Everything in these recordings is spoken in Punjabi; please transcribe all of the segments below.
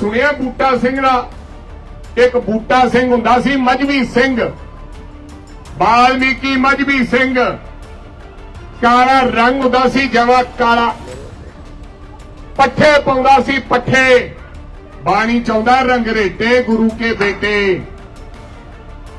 ਸੁਣਿਆ ਬੂਟਾ ਸਿੰਘ ਦਾ? ਇੱਕ ਬੂਟਾ ਸਿੰਘ ਹੁੰਦਾ ਸੀ ਮਜਬੀ ਸਿੰਘ। ਬਾਲਮੀਕੀ ਮਜਬੀ ਸਿੰਘ। ਕਾਲਾ ਰੰਗ ਹੁੰਦਾ ਸੀ ਜਮਾ ਕਾਲਾ। ਪੱਠੇ ਪਾਉਂਦਾ ਸੀ, ਪੱਠੇ। ਬਾਣੀ ਚਾਹੁੰਦਾ ਰੰਗ ਰੇਟੇ ਗੁਰੂ ਕੇ ਬੇਟੇ।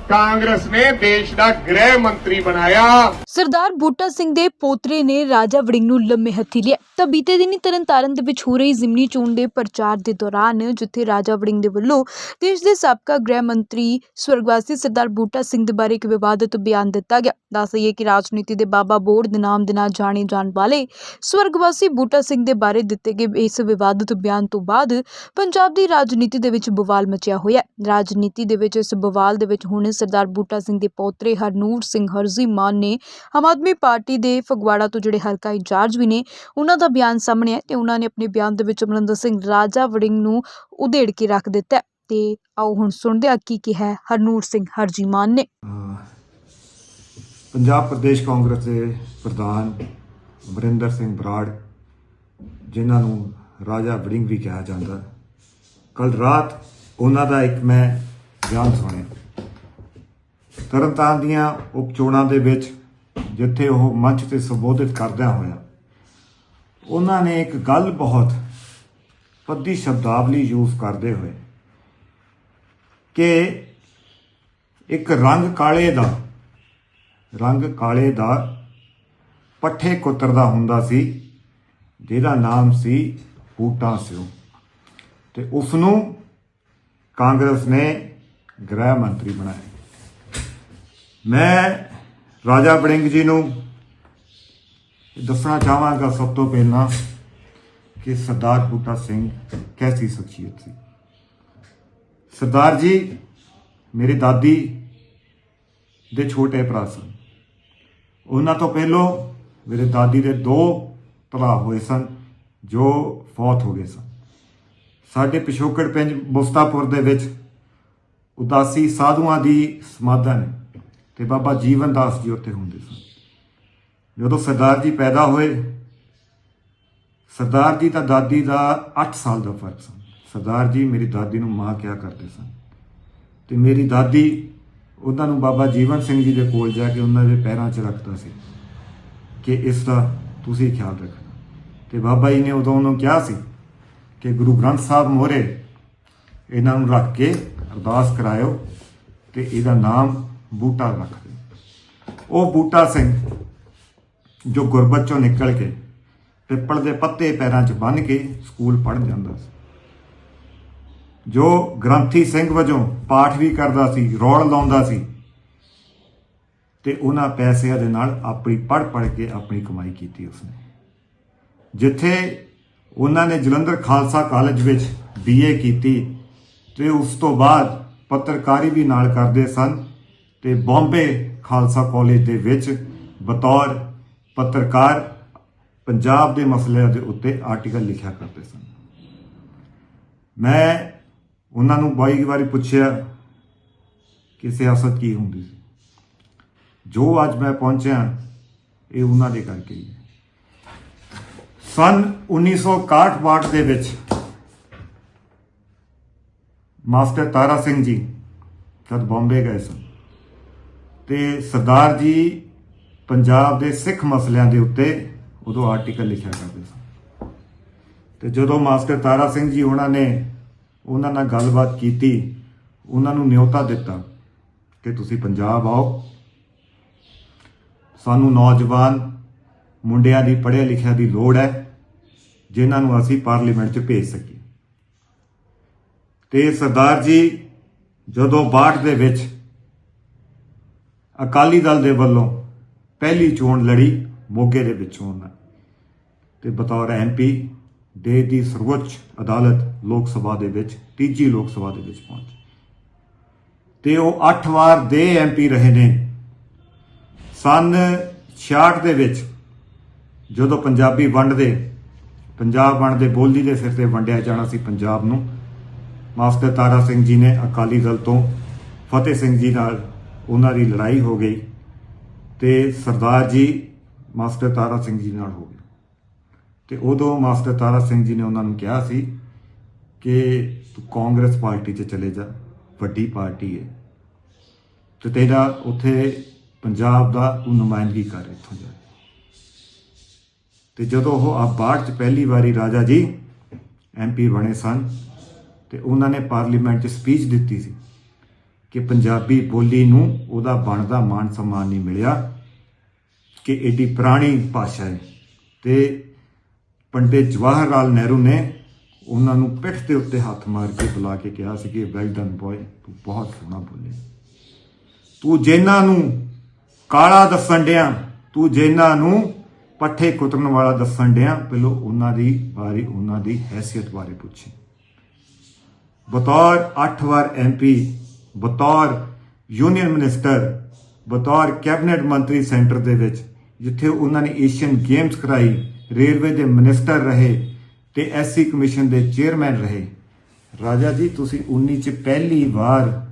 ਕਾਂਗਰਸ ਨੇ ਦੇਸ਼ ਦਾ ਗ੍ਰਹਿ ਮੰਤਰੀ ਬਣਾਇਆ। ਸਰਦਾਰ ਬੂਟਾ ਸਿੰਘ ਦੇ ਪੋਤਰੇ ਨੇ ਰਾਜਾ ਵੜਿੰਗ ਨੂੰ ਲੰਮੇ ਹੱਥੀ ਲਿਆ। ਤਾਂ ਬੀਤੇ ਦਿਨੀ ਤਰਨਤਾਰਨ ਦੇ ਵਿੱਚ ਹੋ ਰਹੀ ਜ਼ਿਮਨੀ ਚੋਣ ਦੇ ਪ੍ਰਚਾਰ ਦੇ ਦੌਰਾਨ ਜਿੱਥੇ ਰਾਜਾ ਵੜਿੰਗ ਦੇ ਵੱਲੋਂ ਦੇਸ਼ ਦੇ ਸਾਬਕਾ ਗ੍ਰਹਿ ਮੰਤਰੀ ਸਵਰਗਵਾਸੀ ਸਰਦਾਰ ਬੂਟਾ ਸਿੰਘ ਦੇ ਬਾਰੇ ਇੱਕ ਵਿਵਾਦਤ ਬਿਆਨ ਦਿੱਤਾ ਗਿਆ। ਦੱਸ ਦਈਏ ਕਿ ਰਾਜਨੀਤੀ ਦੇ ਬਾਬਾ ਬੋਰਡ ਦੇ ਨਾਮ ਦੇ ਨਾਲ ਜਾਣੇ ਜਾਣ ਵਾਲੇ ਸਵਰਗਵਾਸੀ ਬੂਟਾ ਸਿੰਘ ਦੇ ਬਾਰੇ ਦਿੱਤੇ ਗਏ ਇਸ ਵਿਵਾਦਤ ਬਿਆਨ ਤੋਂ ਬਾਅਦ ਪੰਜਾਬ ਦੀ ਰਾਜਨੀਤੀ ਦੇ ਵਿੱਚ ਬਵਾਲ ਮਚਿਆ ਹੋਇਆ ਰਾਜਨੀਤੀ ਦੇ ਵਿੱਚ ਇਸ ਬਵਾਲ ਦੇ ਵਿੱਚ ਹੁਣ ਸਰਦਾਰ ਬੂਟਾ ਸਿੰਘ ਦੇ ਪੋਤਰੇ ਹਰਨੂਰ ਸਿੰਘ ਹਰਜ਼ੀ ਮਾਨ ਨੇ ਆਮ ਆਦਮੀ ਪਾਰਟੀ ਦੇ ਫਗਵਾੜਾ ਤੋਂ ਜਿਹੜੇ ਹਲਕਾ ਇੰਚਾਰਜ ਵੀ ਨੇ, ਉਹਨਾਂ ਦਾ ਬਿਆਨ ਸਾਹਮਣੇ ਹੈ ਤੇ ਉਹਨਾਂ ਨੇ ਆਪਣੇ ਬਿਆਨ ਦੇ ਵਿੱਚ ਅਮਰਿੰਦਰ ਸਿੰਘ ਰਾਜਾ ਵੜਿੰਗ ਨੂੰ ਉਧੇੜ ਕੇ ਰੱਖ ਦਿੱਤਾ ਤੇ ਆਓ ਹੁਣ ਸੁਣਦੇ ਹਾਂ ਕੀ ਕਿਹਾ ਹੈ ਹਰਨੂਰ ਸਿੰਘ ਹਰਜੀ ਮਾਨ ਨੇ। ਪੰਜਾਬ ਪ੍ਰਦੇਸ਼ ਕਾਂਗਰਸ ਦੇ ਪ੍ਰਧਾਨ ਅਮਰਿੰਦਰ ਸਿੰਘ ਬਰਾੜ, ਜਿਨ੍ਹਾਂ ਨੂੰ ਰਾਜਾ ਵੜਿੰਗ ਵੀ ਕਿਹਾ ਜਾਂਦਾ ਕੱਲ ਰਾਤ ਉਹਨਾਂ ਦਾ ਇੱਕ ਮੈਂ ਬਿਆਨ ਸੁਣਿਆ। ਤਰਨਤਾਰਨ ਦੀਆਂ ਉਪਚੋਣਾਂ ਦੇ ਵਿੱਚ ਜਿੱਥੇ ਉਹ ਮੰਚ ਤੇ ਸੰਬੋਧਿਤ ਕਰਦਿਆਂ ਹੋਇਆ ਉਹਨਾਂ ਨੇ ਇੱਕ ਗੱਲ ਬਹੁਤ ਪੱਦੀ ਸ਼ਬਦਾਵਲੀ ਯੂਜ਼ ਕਰਦੇ ਹੋਏ ਕਿ ਇੱਕ ਰੰਗ ਕਾਲੇ ਦਾ, ਰੰਗ ਕਾਲੇ ਦਾ ਪੱਠੇ ਕੁੱਤਰ ਦਾ ਹੁੰਦਾ ਸੀ, ਜਿਹਦਾ ਨਾਮ ਸੀ ਬੂਟਾ ਸਿਓ ਤੇ ਉਸ ਨੂੰ ਕਾਂਗਰਸ ਨੇ ਗ੍ਰਹਿ ਮੰਤਰੀ ਬਣਾਇਆ। ਮੈਂ ਰਾਜਾ ਬੜਿੰਗ ਜੀ ਨੂੰ ਦੱਸਣਾ ਚਾਹਾਂਗਾ ਸਭ ਤੋਂ ਪਹਿਲਾਂ ਕਿ ਸਰਦਾਰ ਬੂਟਾ ਸਿੰਘ ਕੈਸੀ ਸ਼ਖਸੀਅਤ ਸੀ। ਸਰਦਾਰ ਜੀ, ਮੇਰੇ ਦਾਦੀ ਦੇ ਛੋਟੇ ਭਰਾ ਸਨ। ਉਹਨਾਂ ਤੋਂ ਪਹਿਲੋਂ ਮੇਰੇ ਦਾਦੀ ਦੇ ਦੋ ਭਰਾ ਹੋਏ ਸਨ, ਜੋ ਫੌਤ ਹੋ ਗਏ ਸਨ। ਸਾਡੇ ਪਿਛੋਕੜ ਪਿੰਡ ਮੁਸਤਾਪੁਰ ਦੇ ਵਿੱਚ ਉਦਾਸੀ ਸਾਧੂਆਂ ਦੀ ਸਮਾਧਾਂ ਨੇ ਤੇ ਬਾਬਾ ਜੀਵਨ ਦਾਸ ਜੀ ਉੱਥੇ ਹੁੰਦੇ ਸਨ। ਜਦੋਂ ਸਰਦਾਰ ਜੀ ਪੈਦਾ ਹੋਏ, ਸਰਦਾਰ ਜੀ ਤਾਂ ਦਾਦੀ ਦਾ 8 ਸਾਲ ਦਾ ਫ਼ਰਕ ਸਨ। ਸਰਦਾਰ ਜੀ ਮੇਰੀ ਦਾਦੀ ਨੂੰ ਮਾਂ ਕਿਹਾ ਕਰਦੇ ਸਨ। ਤੇ ਮੇਰੀ ਦਾਦੀ ਉਹਨਾਂ ਨੂੰ ਬਾਬਾ ਜੀਵਨ ਸਿੰਘ ਜੀ ਦੇ ਕੋਲ ਜਾ ਕੇ ਉਹਨਾਂ ਦੇ ਪੈਰਾਂ 'ਚ ਰੱਖਦਾ ਸੀ ਕਿ ਇਸ ਦਾ ਤੁਸੀਂ ਖਿਆਲ ਰੱਖਣਾ। ਤੇ ਬਾਬਾ ਜੀ ਨੇ ਉਦੋਂ ਉਹਨੂੰ ਕਿਹਾ ਸੀ ਕਿ ਗੁਰੂ ਗ੍ਰੰਥ ਸਾਹਿਬ ਮੋਹਰੇ ਇਹਨਾਂ ਨੂੰ ਰੱਖ ਕੇ ਅਰਦਾਸ ਕਰਾਇਓ ਤੇ ਇਹਦਾ ਨਾਮ ਬੂਟਾ ਰੱਖਦੇ ਉਹ ਬੂਟਾ ਸਿੰਘ ਜੋ ਗੁਰਬਤ ਚੋਂ ਨਿਕਲ ਕੇ ਪਿੱਪਲ ਦੇ ਪੱਤੇ ਪੈਰਾਂ 'ਚ ਬੰਨ੍ਹ ਕੇ ਸਕੂਲ ਪੜ੍ਹਨ ਜਾਂਦਾ ਸੀ। ਜੋ ਗ੍ਰੰਥੀ ਸਿੰਘ ਵਜੋਂ ਪਾਠ ਵੀ ਕਰਦਾ ਸੀ ਰੌਲ ਲਾਉਂਦਾ ਸੀ, ਤੇ ਉਹਨਾਂ ਪੈਸਿਆਂ ਦੇ ਨਾਲ ਆਪਣੀ ਪੜ੍ਹ ਪੜ੍ਹ ਕੇ ਆਪਣੀ ਕਮਾਈ ਕੀਤੀ ਉਸਨੇ। ਜਿੱਥੇ ਉਹਨਾਂ ਨੇ ਜਲੰਧਰ ਖਾਲਸਾ ਕਾਲਜ ਵਿੱਚ ਬੀਏ ਕੀਤੀ, ਤੇ ਉਸ ਤੋਂ ਬਾਅਦ ਪੱਤਰਕਾਰੀ ਵੀ ਨਾਲ ਕਰਦੇ ਸਨ ਤੇ ਬੰਬੇ ਖਾਲਸਾ ਕਾਲਜ ਦੇ ਵਿੱਚ ਬਤੌਰ ਪੱਤਰਕਾਰ ਪੰਜਾਬ ਦੇ ਮਸਲਿਆਂ ਦੇ ਉੱਤੇ ਆਰਟੀਕਲ ਲਿਖਿਆ ਕਰਦੇ ਸਨ। ਮੈਂ ਉਹਨਾਂ ਨੂੰ ਬਾਈ ਵਾਰੀ ਪੁੱਛਿਆ ਕਿ ਸਿਆਸਤ ਕੀ ਹੁੰਦੀ ਸੀ। ਜੋ ਅੱਜ ਮੈਂ ਪਹੁੰਚਿਆ, ਇਹ ਉਹਨਾਂ ਦੇ ਕਰਕੇ ਹੀ ਹੈ। ਸਨ 1961 ਦੇ ਵਿੱਚ ਮਾਸਟਰ ਤਾਰਾ ਸਿੰਘ ਜੀ ਜਦ ਬੰਬੇ ਗਏ ਸਨ ਤੇ ਸਰਦਾਰ ਜੀ ਪੰਜਾਬ ਦੇ ਸਿੱਖ ਮਸਲਿਆਂ ਦੇ ਉੱਤੇ ਉਦੋਂ ਆਰਟੀਕਲ ਲਿਖਿਆ ਕਰਦੇ ਸਨ। ਤੇ ਜਦੋਂ ਮਾਸਟਰ ਤਾਰਾ ਸਿੰਘ ਜੀ ਉਹਨਾਂ ਨੇ ਉਹਨਾਂ ਨਾਲ ਗੱਲਬਾਤ ਕੀਤੀ, ਉਹਨਾਂ ਨੂੰ ਨਿਯੋਤਾ ਦਿੱਤਾ ਕਿ ਤੁਸੀਂ ਪੰਜਾਬ ਆਓ। ਸਾਨੂੰ ਨੌਜਵਾਨ ਮੁੰਡਿਆਂ ਦੀ ਪੜ੍ਹਿਆ ਲਿਖਿਆ ਦੀ ਲੋੜ ਹੈ, ਜਿਨ੍ਹਾਂ ਨੂੰ ਅਸੀਂ ਪਾਰਲੀਮੈਂਟ 'ਚ ਭੇਜ ਸਕੀਏ। ਤੇ ਸਰਦਾਰ ਜੀ ਜਦੋਂ ਬਾਟ ਦੇ ਵਿੱਚ ਅਕਾਲੀ ਦਲ ਦੇ ਵੱਲੋਂ ਪਹਿਲੀ ਚੋਣ ਲੜੀ, ਮੋਗੇ ਦੇ ਵਿੱਚੋਂ ਉਹਨਾਂ ਤੇ ਬਤੌਰ ਐਮਪੀ ਦੇਸ਼ ਦੀ ਸਰਵੋੱਚ ਅਦਾਲਤ ਲੋਕ ਸਭਾ ਦੇ ਵਿੱਚ, ਤੀਜੀ ਲੋਕ ਸਭਾ ਦੇ ਵਿੱਚ ਪਹੁੰਚੇ। ਤੇ ਉਹ 8 ਵਾਰ ਦੇ ਐਮਪੀ ਰਹੇ ਨੇ। ਸਨ 66 ਦੇ ਵਿੱਚ ਜਦੋਂ ਪੰਜਾਬੀ ਵੰਡਦੇ, ਪੰਜਾਬ ਵੰਡਦੇ, ਬੋਲੀ ਦੇ ਸਿਰ ਤੇ ਵੰਡਿਆ ਜਾਣਾ ਸੀ ਪੰਜਾਬ ਨੂੰ, ਮਾਸਟਰ ਤਾਰਾ ਸਿੰਘ ਜੀ ਨੇ ਅਕਾਲੀ ਦਲ ਤੋਂ ਫਤਿਹ ਸਿੰਘ ਜੀ ਨਾਲ ਉਹਨਾਂ ਦੀ ਲੜਾਈ ਹੋ ਗਈ ਤੇ ਸਰਦਾਰ ਜੀ ਮਾਸਟਰ ਤਾਰਾ ਸਿੰਘ ਜੀ ਨਾਲ ਹੋ ਗਏ ਤੇ ਉਦੋਂ ਮਾਸਟਰ ਤਾਰਾ ਸਿੰਘ ਜੀ ਨੇ ਉਹਨਾਂ ਨੂੰ ਕਿਹਾ ਸੀ ਕਿ ਤੂੰ ਕਾਂਗਰਸ ਪਾਰਟੀ 'ਚ ਚਲੇ ਜਾ, ਵੱਡੀ ਪਾਰਟੀ ਹੈ ਤੇ ਤੇਰਾ ਉੱਥੇ ਪੰਜਾਬ ਦਾ ਤੂੰ ਨੁਮਾਇੰਦਗੀ ਕਰ, ਇੱਥੋਂ ਜਾ ਕੇ। ਤੇ ਜਦੋਂ ਉਹ ਆ ਬਾਅਦ ਚ ਪਹਿਲੀ ਵਾਰੀ ਰਾਜਾ ਜੀ ਐਮਪੀ ਬਣੇ ਸਨ ਤੇ ਉਹਨਾਂ ਨੇ ਪਾਰਲੀਮੈਂਟ 'ਚ ਸਪੀਚ ਦਿੱਤੀ ਸੀ ਕਿ ਪੰਜਾਬੀ ਬੋਲੀ ਨੂੰ ਉਹਦਾ ਬਣਦਾ ਮਾਣ ਸਨਮਾਨ ਨਹੀਂ ਮਿਲਿਆ ਕਿ ਏਡੀ ਪੁਰਾਣੀ ਭਾਸ਼ਾ ਹੈ। ਤੇ ਪੰਡਿਤ ਜਵਾਹਰ ਲਾਲ ਨਹਿਰੂ ਨੇ ਉਹਨਾਂ ਨੂੰ ਪਿੱਠ ਦੇ ਉੱਤੇ ਹੱਥ ਮਾਰ ਕੇ ਬੁਲਾ ਕੇ ਕਿਹਾ ਸੀ ਕਿ ਵੈਲ ਡਨ ਬॉय ਤੂੰ ਬਹੁਤ ਸੋਹਣਾ ਬੋਲੇ ਤੂੰ ਜਿਨ੍ਹਾਂ ਨੂੰ ਕਾਲਾ ਦੱਸਣ ਡਿਆ, ਤੂੰ ਜਿਨ੍ਹਾਂ ਨੂੰ ਪੱਠੇ ਕੁਤਰਨ ਵਾਲਾ ਦੱਸਣ ਡਿਆ, ਪਹਿਲਾਂ ਉਹਨਾਂ ਦੀ ਬਾਰੇ ਉਹਨਾਂ ਦੀ ਹੈਸੀਅਤ ਬਾਰੇ ਪੁੱਛੀ। ਬਤੌਰ 8 ਵਾਰ ਐਮਪੀ ਬਤੌਰ ਯੂਨੀਅਨ ਮਿਨਿਸਟਰ, ਬਤੌਰ ਕੈਬਨਿਟ ਮੰਤਰੀ ਸੈਂਟਰ ਦੇ ਵਿੱਚ, ਜਿੱਥੇ ਉਹਨਾਂ ਨੇ ਏਸ਼ੀਅਨ ਗੇਮਸ ਕਰਾਈ ਰੇਲਵੇ ਦੇ ਮਿਨਿਸਟਰ ਰਹੇ ਤੇ ਐਸਸੀ ਕਮਿਸ਼ਨ ਦੇ ਚੇਅਰਮੈਨ ਰਹੇ। ਰਾਜਾ ਜੀ, ਤੁਸੀਂ 19 ਚ ਪਹਿਲੀ ਵਾਰ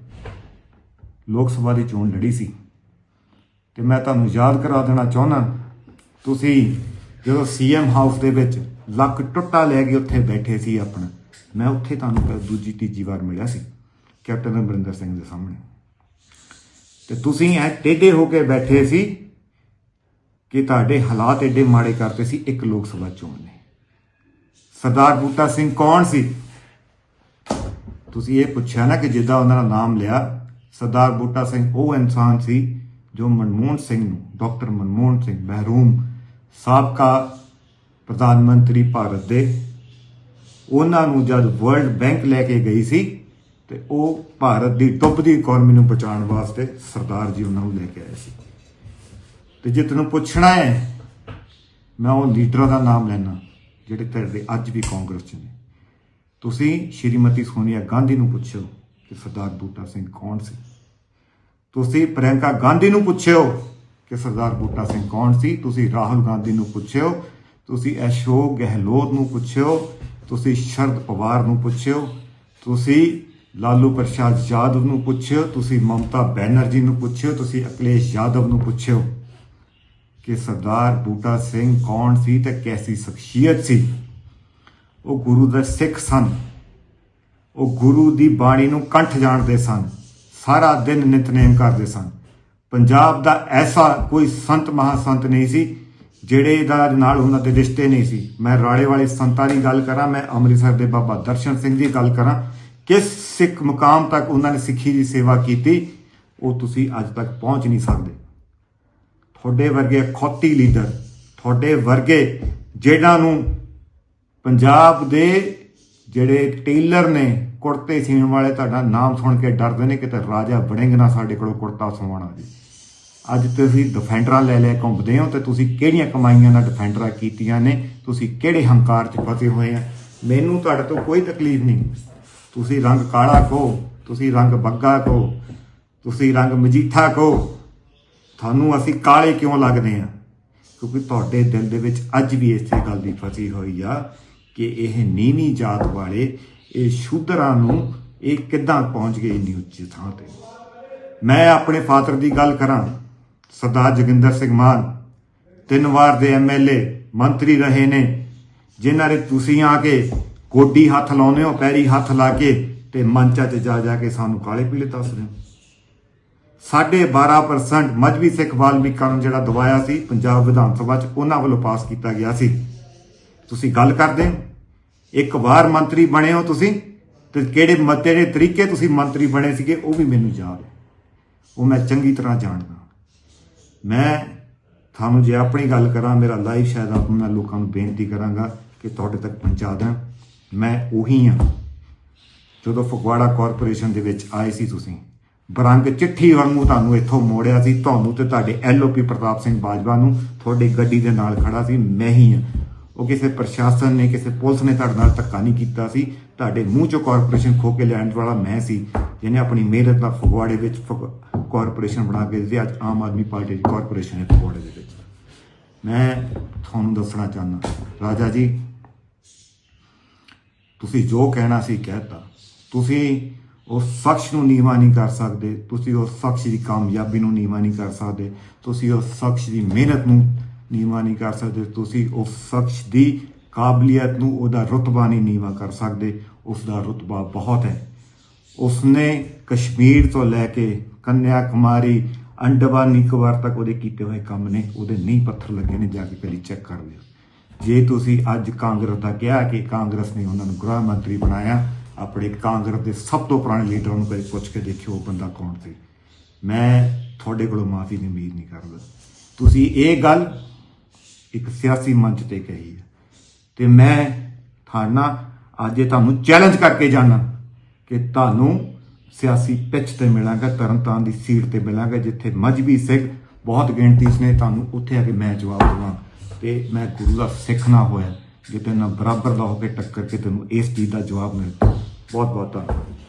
ਲੋਕ ਸਭਾ ਦੀ ਚੋਣ ਲੜੀ ਸੀ। ਤੇ ਮੈਂ ਤੁਹਾਨੂੰ ਯਾਦ ਕਰਾ ਦੇਣਾ ਚਾਹੁੰਦਾ, ਤੁਸੀਂ ਜਦੋਂ ਸੀਐਮ ਹਾਊਸ ਦੇ ਵਿੱਚ ਲੱਕ ਟੁੱਟਾ ਲੈ ਕੇ ਉੱਥੇ ਬੈਠੇ ਸੀ ਆਪਣਾ, ਮੈਂ ਉੱਥੇ ਤੁਹਾਨੂੰ ਦੂਜੀ, ਤੀਜੀ ਵਾਰ ਮਿਲਿਆ ਸੀ। ਕੈਪਟਨ ਅਮਰਿੰਦਰ ਸਿੰਘ ਦੇ ਸਾਹਮਣੇ। ਤੇ ਤੁਸੀਂ ਐ ਟੇਢੇ ਹੋ ਕੇ ਬੈਠੇ ਸੀ ਕਿ ਤੁਹਾਡੇ ਹਾਲਾਤ ਏਡੇ ਮਾੜੇ ਕਰਤੇ ਸੀ, ਇੱਕ ਲੋਕ ਸਭਾ ਚੋਣ ਨੇ। ਸਰਦਾਰ ਬੂਟਾ ਸਿੰਘ ਕੌਣ ਸੀ? ਤੁਸੀਂ ਇਹ ਪੁੱਛਿਆ ਨਾ ਕਿ ਜਿੱਦਾਂ ਉਹਨਾਂ ਦਾ ਨਾਮ ਲਿਆ, ਸਰਦਾਰ ਬੂਟਾ ਸਿੰਘ ਉਹ ਇਨਸਾਨ ਸੀ ਜੋ ਮਨਮੋਹਨ ਸਿੰਘ ਨੂੰ, ਡਾਕਟਰ ਮਨਮੋਹਨ ਸਿੰਘ ਮਹਿਰੂਮ, ਸਾਬਕਾ ਪ੍ਰਧਾਨ ਮੰਤਰੀ ਭਾਰਤ ਦੇ, ਉਹਨਾਂ ਨੂੰ ਜਦ ਵਰਲਡ ਬੈਂਕ ਲੈ ਕੇ ਗਈ ਸੀ ਤੇ ਉਹ ਭਾਰਤ ਦੀ ਟੁੱਬਦੀ ਇਕਨੋਮੀ ਨੂੰ ਬਚਾਉਣ ਵਾਸਤੇ ਸਰਦਾਰ ਜੀ ਉਹਨਾਂ ਨੂੰ ਲੈ ਕੇ ਆਏ ਸੀ। ਤੇ ਜੇ ਤੈਨੂੰ ਪੁੱਛਣਾ ਹੈ, ਮੈਂ ਉਹ ਲੀਡਰਾਂ ਦਾ ਨਾਮ ਲੈਣਾ ਜਿਹੜੇ ਤੁਹਾਡੇ ਅੱਜ ਵੀ ਕਾਂਗਰਸ 'ਚ ਨੇ। ਤੁਸੀਂ ਸ਼੍ਰੀਮਤੀ ਸੋਨੀਆ ਗਾਂਧੀ ਨੂੰ ਪੁੱਛਿਓ ਕਿ ਸਰਦਾਰ ਬੂਟਾ ਸਿੰਘ ਕੌਣ ਸੀ? ਤੁਸੀਂ ਪ੍ਰਿਯੰਕਾ ਗਾਂਧੀ ਨੂੰ ਪੁੱਛਿਓ ਕਿ ਸਰਦਾਰ ਬੂਟਾ ਸਿੰਘ ਕੌਣ ਸੀ? ਤੁਸੀਂ ਰਾਹੁਲ ਗਾਂਧੀ ਨੂੰ ਪੁੱਛਿਓ, ਤੁਸੀਂ ਅਸ਼ੋਕ ਗਹਿਲੋਤ ਨੂੰ ਪੁੱਛਿਓ, ਤੁਸੀਂ ਸ਼ਰਦ ਪਵਾਰ ਨੂੰ ਪੁੱਛਿਓ, ਤੁਸੀਂ ਲਾਲੂ ਪ੍ਰਸਾਦ ਯਾਦਵ ਨੂੰ ਪੁੱਛਿਓ, ਤੁਸੀਂ ਮਮਤਾ ਬੈਨਰਜੀ ਨੂੰ ਪੁੱਛਿਓ, ਤੁਸੀਂ ਅਖਿਲੇਸ਼ ਯਾਦਵ ਨੂੰ ਪੁੱਛਿਓ ਕਿ ਸਰਦਾਰ ਬੂਟਾ ਸਿੰਘ ਕੌਣ ਸੀ ਤੇ ਕੈਸੀ ਸ਼ਖਸੀਅਤ ਸੀ। ਉਹ ਗੁਰੂ ਦੇ ਸਿੱਖ ਸਨ। ਉਹ ਗੁਰੂ ਦੀ ਬਾਣੀ ਨੂੰ ਕੰਠ ਜਾਣਦੇ ਸਨ। ਸਾਰਾ ਦਿਨ ਨਿਤਨੇਮ ਕਰਦੇ ਸਨ। ਪੰਜਾਬ ਦਾ ਐਸਾ ਕੋਈ ਸੰਤ ਮਹਾਸੰਤ ਨਹੀਂ ਸੀ, ਜਿਹੜੇ ਦਾ ਨਾਲ ਉਹਨਾਂ ਦੇ ਰਿਸ਼ਤੇ ਨਹੀਂ ਸੀ। ਮੈਂ ਰਾੜੇ ਵਾਲੇ ਸੰਤਾਂ ਦੀ ਗੱਲ ਕਰਾਂ, ਮੈਂ ਅੰਮ੍ਰਿਤਸਰ ਦੇ ਬਾਬਾ ਦਰਸ਼ਨ ਸਿੰਘ ਦੀ ਗੱਲ ਕਰਾਂ। ਕਿਸ ਸਿੱਖ ਮੁਕਾਮ ਤੱਕ ਉਹਨਾਂ ਨੇ ਸਿੱਖੀ ਦੀ ਸੇਵਾ ਕੀਤੀ, ਉਹ ਤੁਸੀਂ ਅੱਜ ਤੱਕ ਪਹੁੰਚ ਨਹੀਂ ਸਕਦੇ। ਤੁਹਾਡੇ ਵਰਗੇ ਖੋਤੀ ਲੀਡਰ, ਤੁਹਾਡੇ ਵਰਗੇ ਜਿਹਨਾਂ ਨੂੰ ਪੰਜਾਬ ਦੇ ਜਿਹੜੇ ਟੇਲਰ ਨੇ, ਕੁੜਤੇ ਸੀਣ ਵਾਲੇ, ਤੁਹਾਡਾ ਨਾਮ ਸੁਣ ਕੇ ਡਰਦੇ ਨੇ ਕਿਤੇ ਰਾਜਾ ਵੜਿੰਗ ਨਾ ਸਾਡੇ ਕੋਲੋਂ ਕੁੜਤਾ ਸਵਾਉਣਾ ਜੀ। ਅੱਜ ਤੁਸੀਂ ਡਿਫੈਂਡਰਾਂ ਲੈ ਲੈ ਘੁੰਮਦੇ ਹੋ ਤੇ ਤੁਸੀਂ ਕਿਹੜੀਆਂ ਕਮਾਈਆਂ ਨਾਲ ਡਿਫੈਂਡਰਾਂ ਕੀਤੀਆਂ ਨੇ, ਤੁਸੀਂ ਕਿਹੜੇ ਹੰਕਾਰ 'ਚ ਫਸੇ ਹੋਏ ਆ? ਮੈਨੂੰ ਤੁਹਾਡੇ ਤੋਂ ਕੋਈ ਤਕਲੀਫ ਨਹੀਂ। ਤੁਸੀਂ ਰੰਗ ਕਾਲਾ ਕੋ ਤੁਸੀਂ ਰੰਗ ਬੱਗਾ ਕੋ ਤੁਸੀਂ ਰੰਗ ਮਜੀਠਾ ਕੋ ਤੁਹਾਨੂੰ ਅਸੀਂ ਕਾਲੇ ਕਿਉਂ ਲੱਗਦੇ ਆ ਕਿਉਂਕਿ ਤੁਹਾਡੇ ਦਿਲ ਦੇ ਵਿੱਚ ਅੱਜ ਵੀ ਇਸੇ ਗੱਲ ਦੀ ਫਸੀ ਹੋਈ ਆ ਕਿ ਇਹ ਨੀਵੀਂ ਜਾਤ ਵਾਲੇ, ਇਹ ਸ਼ੂਦਰਾਂ ਨੂੰ ਇਹ ਕਿੱਦਾਂ ਪਹੁੰਚ ਗਏ ਇੰਨੀ ਉੱਚੀ ਥਾਂ ਤੇ? ਮੈਂ ਆਪਣੇ ਫਾਦਰ ਦੀ ਗੱਲ ਕਰਾਂ, ਸਰਦਾਰ ਜੋਗਿੰਦਰ ਸਿੰਘ ਮਾਨ, ਤਿੰਨ ਵਾਰ ਦੇ ਐਮਐਲਏ ਮੰਤਰੀ ਰਹੇ ਨੇ, ਜਿਨ੍ਹਾਂ ਨੇ ਤੁਸੀਂ ਆ ਕੇ ਗੋਡੀ ਹੱਥ ਲਾਉਂਦੇ ਹੋ, ਪੈਰੀ ਹੱਥ ਲਾ ਕੇ ਤੇ ਮੰਚਾਂ 'ਚ ਜਾ ਜਾ ਕੇ ਸਾਨੂੰ ਕਾਲੇ ਪੀਲੇ ਦੱਸਦੇ ਹੋ। ਸਾਢੇ 12% ਮਜਬੀ ਸਿੱਖ ਵਾਲਮੀਕਾਂ ਨੂੰ ਜਿਹੜਾ ਦਵਾਇਆ ਸੀ, ਪੰਜਾਬ ਵਿਧਾਨ ਸਭਾ 'ਚ ਉਹਨਾਂ ਵੱਲੋਂ ਪਾਸ ਕੀਤਾ ਗਿਆ ਸੀ। ਤੁਸੀਂ ਗੱਲ ਕਰਦੇ ਹੋ? ਇੱਕ ਵਾਰ ਮੰਤਰੀ ਬਣੇ ਹੋ ਤੁਸੀਂ, ਤੇ ਕਿਹੜੇ ਮਤੇ ਦੇ ਤਰੀਕੇ ਤੁਸੀਂ ਮੰਤਰੀ ਬਣੇ ਸੀਗੇ, ਉਹ ਵੀ ਮੈਨੂੰ ਯਾਦ ਹੈ। ਉਹ ਮੈਂ ਚੰਗੀ ਤਰ੍ਹਾਂ ਜਾਣਦਾ। ਮੈਂ ਤੁਹਾਨੂੰ ਜੇ ਆਪਣੀ ਗੱਲ ਕਰਾਂ, ਮੇਰਾ ਲਾਈਵ ਸ਼ਾਇਦ ਆਪ ਮੈਂ ਲੋਕਾਂ ਨੂੰ ਬੇਨਤੀ ਕਰਾਂਗਾ ਕਿ ਤੁਹਾਡੇ ਤੱਕ ਪਹੁੰਚਾ ਦਾਂ ਮੈਂ ਉਹੀ ਹਾਂ। ਜਦੋਂ ਫਗਵਾੜਾ ਕਾਰਪੋਰੇਸ਼ਨ ਦੇ ਵਿੱਚ ਆਏ ਸੀ ਤੁਸੀਂ, ਬਰੰਗ ਚਿੱਠੀ ਵਾਂਗੂ ਤੁਹਾਨੂੰ ਇੱਥੋਂ ਮੋੜਿਆ ਸੀ, ਤੁਹਾਨੂੰ ਤੇ ਤੁਹਾਡੇ ਐਲਓਪੀ ਪ੍ਰਤਾਪ ਸਿੰਘ ਬਾਜਵਾ ਨੂੰ ਤੁਹਾਡੀ ਗੱਡੀ ਦੇ ਨਾਲ ਖੜਾ ਸੀ, ਮੈਂ ਹੀ ਹਾਂ। ਉਹ ਕਿਸੇ ਪ੍ਰਸ਼ਾਸਨ ਨੇ, ਕਿਸੇ ਪੁਲਿਸ ਨੇ ਤੁਹਾਡੇ ਨਾਲ ਧੱਕਾ ਨਹੀਂ ਕੀਤਾ ਸੀ। ਤੁਹਾਡੇ ਮੂੰਹ ਚੋਂ ਕਾਰਪੋਰੇਸ਼ਨ ਖੋ ਕੇ ਲੈਣ ਵਾਲਾ ਮੈਂ ਸੀ, ਜਿਹਨੇ ਆਪਣੀ ਮਿਹਨਤ ਨਾਲ ਫਗਵਾੜੇ ਵਿੱਚ ਫਗ- ਕਾਰਪੋਰੇਸ਼ਨ ਬਣਾ ਕੇ ਦਿੱਤੀ, ਅੱਜ ਆਮ ਆਦਮੀ ਪਾਰਟੀ ਦੀ ਕਾਰਪੋਰੇਸ਼ਨ ਹੈ ਫਗਵਾੜੇ ਦੇ ਵਿੱਚ। ਮੈਂ ਤੁਹਾਨੂੰ ਦੱਸਣਾ ਚਾਹੁੰਦਾ, ਰਾਜਾ ਜੀ ਤੁਸੀਂ ਜੋ ਕਹਿਣਾ ਸੀ ਕਹਿਤਾ। ਤੁਸੀਂ ਉਸ ਸ਼ਖਸ ਨੂੰ ਨੀਵਾ ਨਹੀਂ ਕਰ ਸਕਦੇ। ਤੁਸੀਂ ਉਸ ਸ਼ਖਸ ਦੀ ਕਾਮਯਾਬੀ ਨੂੰ ਨੀਵਾ ਨਹੀਂ ਕਰ ਸਕਦੇ। ਤੁਸੀਂ ਉਸ ਸ਼ਖਸ ਦੀ ਮਿਹਨਤ ਨੂੰ ਨੀਵਾ ਨਹੀਂ ਕਰ ਸਕਦੇ। ਤੁਸੀਂ ਉਸ ਸ਼ਖਸ ਦੀ ਕਾਬਲੀਅਤ ਨੂੰ ਉਹਦਾ ਰੁਤਬਾ ਨਹੀਂ ਨੀਵਾ ਕਰ ਸਕਦੇ। ਉਸ ਦਾ ਰੁਤਬਾ ਬਹੁਤ ਹੈ। ਉਸਨੇ ਕਸ਼ਮੀਰ ਤੋਂ ਲੈ ਕੇ ਕੰਨਿਆ ਕੁਮਾਰੀ ਅੰਡਮਾਨ, ਨਿਕੋਬਾਰ ਤੱਕ ਉਹਦੇ ਕੀਤੇ ਹੋਏ ਕੰਮ ਨੇ। ਉਹਦੇ ਨੀਂਹ ਪੱਥਰ ਲੱਗੇ ਨੇ, ਜਾ ਕੇ ਪਹਿਲੀ ਚੈੱਕ ਕਰ ਲਿਓ। ਜੇ ਤੁਸੀਂ ਅੱਜ ਕਾਂਗਰਸ ਦਾ ਕਿਹਾ ਕਿ ਕਾਂਗਰਸ ਨੇ ਉਹਨਾਂ ਨੂੰ ਗ੍ਰਹਿ ਮੰਤਰੀ ਬਣਾਇਆ, ਆਪਣੇ ਕਾਂਗਰਸ ਦੇ ਸਭ ਤੋਂ ਪੁਰਾਣੇ ਲੀਡਰਾਂ ਨੂੰ ਕਦੇ ਪੁੱਛ ਕੇ ਦੇਖਿਓ ਉਹ ਬੰਦਾ ਕੌਣ ਸੀ। ਮੈਂ ਤੁਹਾਡੇ ਕੋਲੋਂ ਮਾਫੀ ਦੀ ਉਮੀਦ ਨਹੀਂ ਕਰਦਾ। ਤੁਸੀਂ ਇਹ ਗੱਲ ਇੱਕ ਸਿਆਸੀ ਮੰਚ ਤੇ ਕਹੀ ਹੈ ਤੇ ਮੈਂ ਤੁਹਾਡਾ ਅੱਜ ਇਹ ਤੁਹਾਨੂੰ ਚੈਲੰਜ ਕਰਕੇ ਜਾਣਾ ਕਿ ਤੁਹਾਨੂੰ ਸਿਆਸੀ ਪਿੱਚ ਤੇ ਮਿਲਾਂਗਾ, ਤਰਨਤਾਰਨ ਦੀ ਸੀਟ ਤੇ ਮਿਲਾਂਗਾ, ਜਿੱਥੇ ਮਜਬੀ ਸਿੱਖ ਬਹੁਤ ਗਿਣਤੀ 'ਚ ਤੁਹਾਨੂੰ ਉੱਥੇ ਆ ਕੇ ਮੈਂ ਜਵਾਬ ਦੇਵਾਂ। ਤੇ ਮੈਂ ਗੁਰੂ ਦਾ ਸਿੱਖ ਨਾ ਹੋਇਆ ਜੇ ਤੈਨੂੰ ਬਰਾਬਰ ਦਾ ਹੋ ਕੇ ਟੱਕਰ ਕੇ ਤੈਨੂੰ ਇਸ ਚੀਜ਼ ਦਾ ਜਵਾਬ ਮਿਲੇ ਬਹੁਤ ਬਹੁਤ ਧੰਨਵਾਦ।